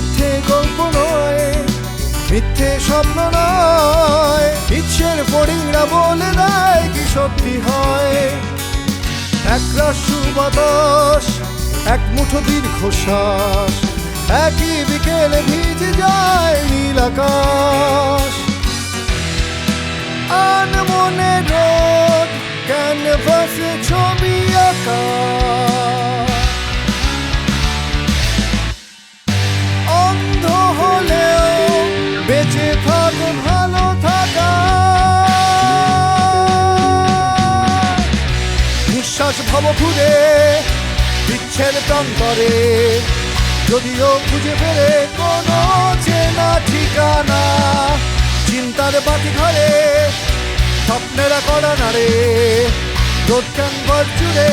মিথ্যে গল্প নয়, মিথ্যে স্বপ্ন নয়, ইচ্ছের ফড়িংরা বলে দেয় কি সত্যি হয়। এক রাশু বাতাস এক মুঠো দীর্ঘশ্বাস, একই বিকেলে ভিজে যায় নীল আকাশ। আনমনে রোদ, ক্যানভাসে ছবি আঁকা। নিঃশ্বাস খুঁজে বিচ্ছেদ তন্তরে যদিও খুঁজে ফেলে কোনো চেনা ঠিকানা, চিন্তার বাতি ঘরে স্বপ্নেরা করা নারে দোকান ঘর জুড়ে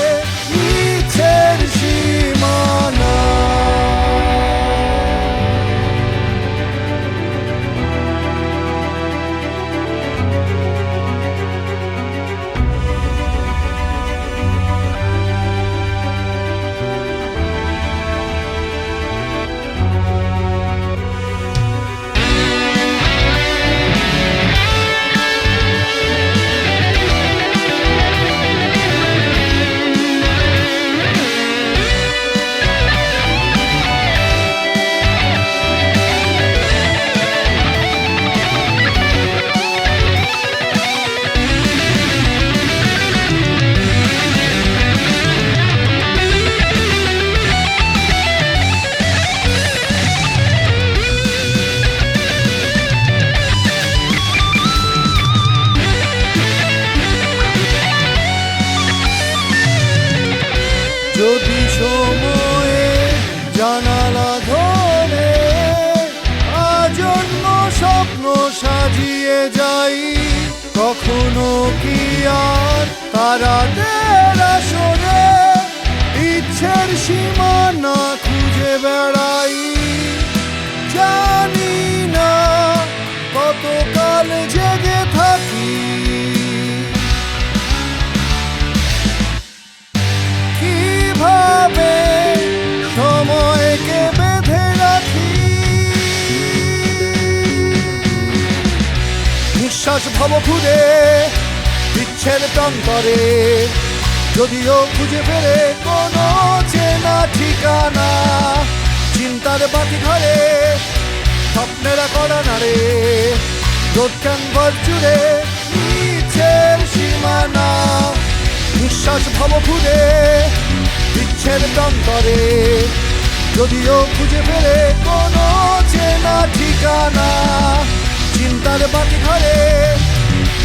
ধরে আজন্ম স্বপ্ন সাজিয়ে যাই। কখনো কি নিঃশ্বাস ভাব ঘুরে বিচ্ছেদ প্রান্তরে। যদিও খুঁজে ফেরে কোনো চেনা ঠিকানা, চিন্তার বাতি ঘরে স্বপ্নেরা করা নারে রোদ ক্যানভাস জুড়ে ইচ্ছের সীমানা। নিঃশ্বাস ভব ঘুরে বিচ্ছেদ প্রান্তরে। যদিও খুঁজে ফেরে কোনো চেনা ঠিকানা চিন্তার বাতি ঘরে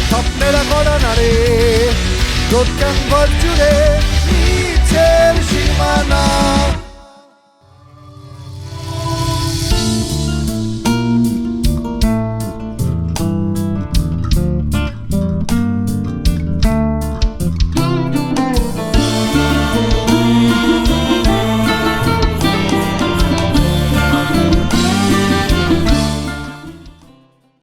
স্বপ্নেরা করা নারে রোদ ক্যানভাস জুড়ে